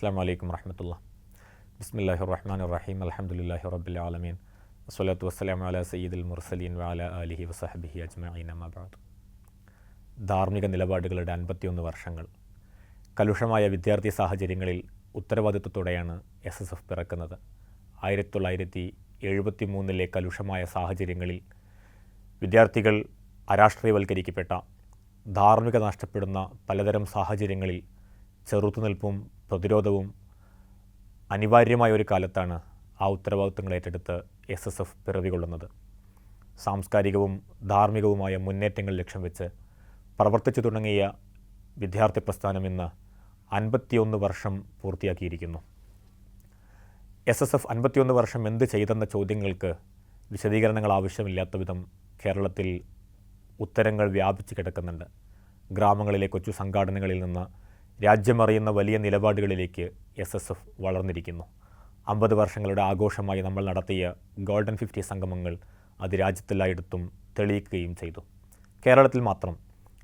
അസ്സാം വലൈക്കും വറഹമത്തുള്ള. ബിസ്മില്ലാഹി റഹ്മാൻ റഹീം അലഹമുല്ലാഹി റബ്ബിൽ ആലമീൻ. വസ്സലാത്തു വസ്സലാം അല സയ്യിദുൽ മുർസലീൻ വാല അലിഹി വസഹബിഹി അജ്മീൻ അമ്മബാദ് ധാർമ്മിക നിലപാടുകളുടെ അൻപത്തിയൊന്ന് വർഷങ്ങൾ. കലുഷമായ വിദ്യാർത്ഥി സാഹചര്യങ്ങളിൽ ഉത്തരവാദിത്വത്തോടെയാണ് എസ് എസ് എഫ് പിറക്കുന്നത്. ആയിരത്തി തൊള്ളായിരത്തി എഴുപത്തി മൂന്നിലെ കലുഷമായ സാഹചര്യങ്ങളിൽ വിദ്യാർത്ഥികൾ അരാഷ്ട്രീയവൽക്കരിക്കപ്പെട്ട ധാർമ്മിക നഷ്ടപ്പെടുന്ന പലതരം സാഹചര്യങ്ങളിൽ ചെറുത്തുനിൽപ്പും പ്രതിരോധവും അനിവാര്യമായ ഒരു കാലത്താണ് ആ ഉത്തരവാദിത്തങ്ങൾ ഏറ്റെടുത്ത് എസ് എസ് എഫ് പിറവികൊള്ളുന്നത്. സാംസ്കാരികവും ധാർമ്മികവുമായ മുന്നേറ്റങ്ങൾ ലക്ഷ്യം വെച്ച് പ്രവർത്തിച്ചു തുടങ്ങിയ വിദ്യാർത്ഥി പ്രസ്ഥാനം ഇന്ന് അൻപത്തിയൊന്ന് വർഷം പൂർത്തിയാക്കിയിരിക്കുന്നു. എസ് എസ് എഫ് അൻപത്തിയൊന്ന് വർഷം എന്ത് ചെയ്തെന്ന ചോദ്യങ്ങൾക്ക് വിശദീകരണങ്ങൾ ആവശ്യമില്ലാത്ത വിധം കേരളത്തിൽ ഉത്തരങ്ങൾ വ്യാപിച്ചു കിടക്കുന്നുണ്ട്. ഗ്രാമങ്ങളിലെ കൊച്ചു സംഘാടനങ്ങളിൽ നിന്ന് രാജ്യമറിയുന്ന വലിയ നിലപാടുകളിലേക്ക് എസ് എസ് എഫ് വളർന്നിരിക്കുന്നു. അമ്പത് വർഷങ്ങളുടെ ആഘോഷമായി നമ്മൾ നടത്തിയ ഗോൾഡൻ ഫിഫ്റ്റി സംഗമങ്ങൾ അത് രാജ്യത്തെല്ലായിടത്തും തെളിയിക്കുകയും ചെയ്തു. കേരളത്തിൽ മാത്രം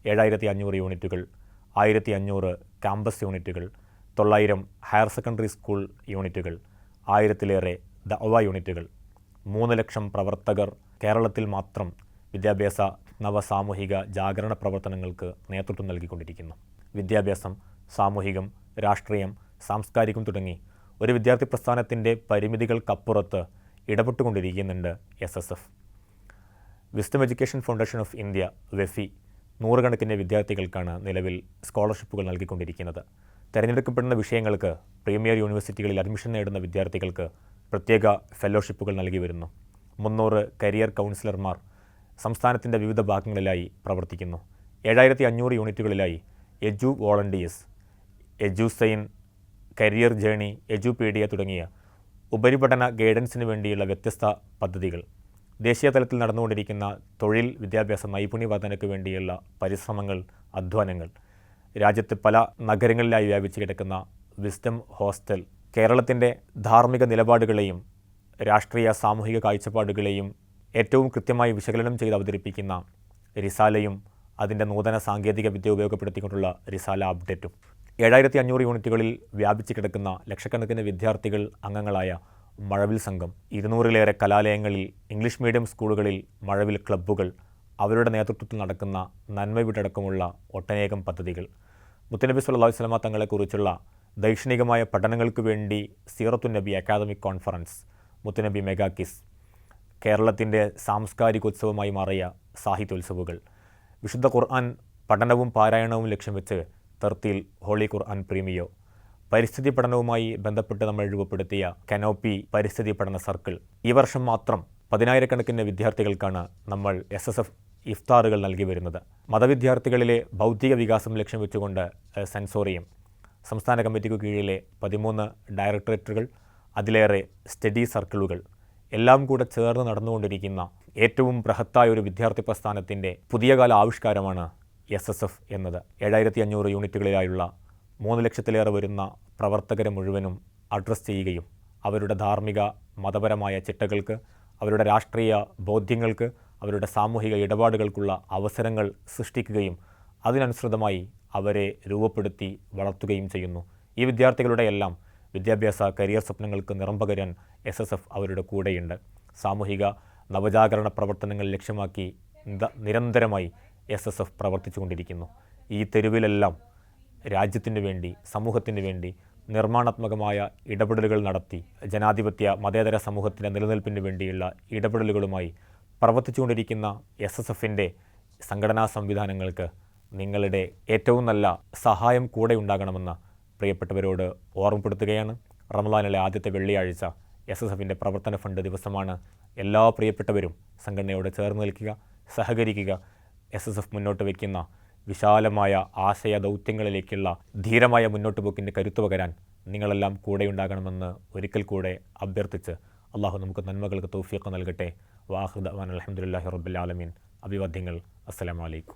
ഏഴായിരത്തി അഞ്ഞൂറ് യൂണിറ്റുകൾ ആയിരത്തി അഞ്ഞൂറ് ക്യാമ്പസ് യൂണിറ്റുകൾ തൊള്ളായിരം ഹയർ സെക്കൻഡറി സ്കൂൾ യൂണിറ്റുകൾ ആയിരത്തിലേറെ ദവ യൂണിറ്റുകൾ മൂന്ന് ലക്ഷം പ്രവർത്തകർ കേരളത്തിൽ മാത്രം വിദ്യാഭ്യാസ നവസാമൂഹിക ജാഗരണ പ്രവർത്തനങ്ങൾക്ക് നേതൃത്വം നൽകിക്കൊണ്ടിരിക്കുന്നു. വിദ്യാഭ്യാസം സാമൂഹികം രാഷ്ട്രീയം സാംസ്കാരികം തുടങ്ങി ഒരു വിദ്യാർത്ഥി പ്രസ്ഥാനത്തിന്റെ പരിമിതികൾക്കപ്പുറത്ത് ഇടപെട്ടുകൊണ്ടിരിക്കുന്നുണ്ട് S S F Wisdom education foundation of India വെഫി നൂറുകണക്കിന് വിദ്യാർത്ഥികൾക്കാണ് നിലവിൽ സ്കോളർഷിപ്പുകൾ നൽകിക്കൊണ്ടിരിക്കുന്നത്. തിരഞ്ഞെടുക്കപ്പെടുന്ന വിഷയങ്ങൾക്ക് പ്രീമിയർ യൂണിവേഴ്സിറ്റികളിൽ അഡ്മിഷൻ നേടുന്ന വിദ്യാർത്ഥികൾക്ക് പ്രത്യേക ഫെലോഷിപ്പുകൾ നൽകി വരുന്നു. മുന്നൂറ് കരിയർ കൗൺസിലർമാർ സംസ്ഥാനത്തിന്റെ വിവിധ ഭാഗങ്ങളിലായി പ്രവർത്തിക്കുന്നു. ഏഴായിരത്തി അഞ്ഞൂറ് യൂണിറ്റുകളിലായി edu volunteers Edusign career journey Edupedia തുടങ്ങിയ ഉപരിപഠന ഗൈഡൻസിന് വേണ്ടിയുള്ള വ്യത്യസ്ത പദ്ധതികൾ. ദേശീയ തലത്തിൽ നടന്നുകൊണ്ടിരിക്കുന്ന തൊഴിൽ വിദ്യാഭ്യാസ നൈപുണ്യ നൈപുണ്യവർദ്ധനയ്ക്ക് വേണ്ടിയുള്ള പരിശ്രമങ്ങൾ അധ്വാനങ്ങൾ. രാജ്യത്ത് പല നഗരങ്ങളിലായി വ്യാപിച്ചു കിടക്കുന്ന വിസ്ഡം ഹോസ്റ്റൽ കേരളത്തിന്റെ ധാർമ്മിക നിലപാടുകളെയും രാഷ്ട്രീയ സാമൂഹിക കാഴ്ചപ്പാടുകളെയും ഏറ്റവും കൃത്യമായി വിശകലനം ചെയ്ത് അവതരിപ്പിക്കുന്ന റിസാലയും അതിന്റെ നൂതന സാങ്കേതിക വിദ്യ ഉപയോഗപ്പെടുത്തിക്കൊണ്ടുള്ള റിസാല അപ്ഡേറ്റും. ഏഴായിരത്തി അഞ്ഞൂറ് യൂണിറ്റുകളിൽ വ്യാപിച്ചു കിടക്കുന്ന ലക്ഷക്കണക്കിന് വിദ്യാർത്ഥികൾ അംഗങ്ങളായ മഴവിൽ സംഘം ഇരുന്നൂറിലേറെ കലാലയങ്ങളിൽ ഇംഗ്ലീഷ് മീഡിയം സ്കൂളുകളിൽ മഴവിൽ ക്ലബ്ബുകൾ അവരുടെ നേതൃത്വത്തിൽ നടക്കുന്ന നന്മ വീടടക്കമുള്ള ഒട്ടനേകം പദ്ധതികൾ. മുത്തനബി സല്ലാ വസ്ലമ തങ്ങളെക്കുറിച്ചുള്ള ദൈക്ഷണികമായ പഠനങ്ങൾക്ക് വേണ്ടി സീറത്തു നബി അക്കാദമിക് കോൺഫറൻസ് മുത്തനബി മെഗാക്കിസ് കേരളത്തിന്റെ സാംസ്കാരികോത്സവമായി മാറിയ സാഹിത്യോത്സവുകൾ വിശുദ്ധ ഖുർആൻ പഠനവും പാരായണവും ലക്ഷ്യം വെച്ച് തർത്തിൽ ഹോളി ഖുർആൻ പ്രീമിയോ. പരിസ്ഥിതി പഠനവുമായി ബന്ധപ്പെട്ട് നമ്മൾ രൂപപ്പെടുത്തിയ കനോപ്പി പരിസ്ഥിതി പഠന സർക്കിൾ. ഈ വർഷം മാത്രം പതിനായിരക്കണക്കിന് വിദ്യാർത്ഥികൾക്കാണ് നമ്മൾ എസ് എസ് എഫ് ഇഫ്താറുകൾ നൽകി വരുന്നത്. മതവിദ്യാർത്ഥികളിലെ ഭൗതിക വികാസം ലക്ഷ്യം വെച്ചുകൊണ്ട് സെൻസോറിയം. സംസ്ഥാന കമ്മിറ്റിക്ക് കീഴിലെ പതിമൂന്ന് ഡയറക്ടറേറ്റുകൾ അതിലേറെ സ്റ്റഡി സർക്കിളുകൾ. എല്ലാം കൂടെ ചേർന്ന് നടന്നുകൊണ്ടിരിക്കുന്ന ഏറ്റവും ബൃഹത്തായ ഒരു വിദ്യാർത്ഥി പ്രസ്ഥാനത്തിന്റെ പുതിയ കാല ആവിഷ്കാരമാണ് എസ് എസ് എഫ് എന്നത് ഏഴായിരത്തി അഞ്ഞൂറ് യൂണിറ്റുകളിലായുള്ള മൂന്ന് ലക്ഷത്തിലേറെ വരുന്ന പ്രവർത്തകരെ മുഴുവനും അഡ്രസ്സ് ചെയ്യുകയും അവരുടെ ധാർമ്മിക മതപരമായ ചിട്ടകൾക്ക് അവരുടെ രാഷ്ട്രീയ ബോധ്യങ്ങൾക്ക് അവരുടെ സാമൂഹിക ഇടപാടുകൾക്കുള്ള അവസരങ്ങൾ സൃഷ്ടിക്കുകയും അതിനനുസൃതമായി അവരെ രൂപപ്പെടുത്തി വളർത്തുകയും ചെയ്യുന്നു. ഈ വിദ്യാർത്ഥികളുടെ എല്ലാം വിദ്യാഭ്യാസ കരിയർ സ്വപ്നങ്ങൾക്ക് നിറം പകരാൻ എസ് എസ് എഫ് അവരുടെ കൂടെയുണ്ട്. സാമൂഹിക നവജാഗരണ പ്രവർത്തനങ്ങൾ ലക്ഷ്യമാക്കി നിരന്തരമായി എസ് എസ് എഫ് പ്രവർത്തിച്ചുകൊണ്ടിരിക്കുന്നു. ഈ തെരുവിലെല്ലാം രാജ്യത്തിന് വേണ്ടി സമൂഹത്തിന് വേണ്ടി നിർമ്മാണാത്മകമായ ഇടപെടലുകൾ നടത്തി ജനാധിപത്യ മതേതര സമൂഹത്തിന്റെ നിലനിൽപ്പിന് വേണ്ടിയുള്ള ഇടപെടലുകളുമായി പ്രവർത്തിച്ചുകൊണ്ടിരിക്കുന്ന എസ് എസ് എഫിന്റെ സംഘടനാ സംവിധാനങ്ങൾക്ക് നിങ്ങളുടെ ഏറ്റവും നല്ല സഹായം കൂടെ ഉണ്ടാകണമെന്ന് പ്രിയപ്പെട്ടവരോട് ഓർമ്മപ്പെടുത്തുകയാണ്. റമദാനിലെ ആദ്യത്തെ വെള്ളിയാഴ്ച എസ് എസ് എഫിന്റെ പ്രവർത്തന ഫണ്ട് ദിവസമാണ്. എല്ലാ പ്രിയപ്പെട്ടവരും സംഘടനയോട് ചേർന്ന് നിൽക്കുക സഹകരിക്കുക എസ് എസ് എഫ് മുന്നോട്ട് വയ്ക്കുന്ന വിശാലമായ ആശയ ദൗത്യങ്ങളിലേക്കുള്ള ധീരമായ മുന്നോട്ട് പോക്കിന്റെ കരുത്തു പകരാൻ നിങ്ങളെല്ലാം കൂടെയുണ്ടാകണമെന്ന് ഒരിക്കൽ കൂടെ അഭ്യർത്ഥിച്ച് അള്ളാഹു നമുക്ക് നന്മകൾക്ക് തൗഫീഖ് നൽകട്ടെ. വാഹുദ് അലഹമുല്ലാഹി റബ്ബുലാലമീൻ അഭിവാദ്യങ്ങൾ. അസ്സലാമലൈക്കും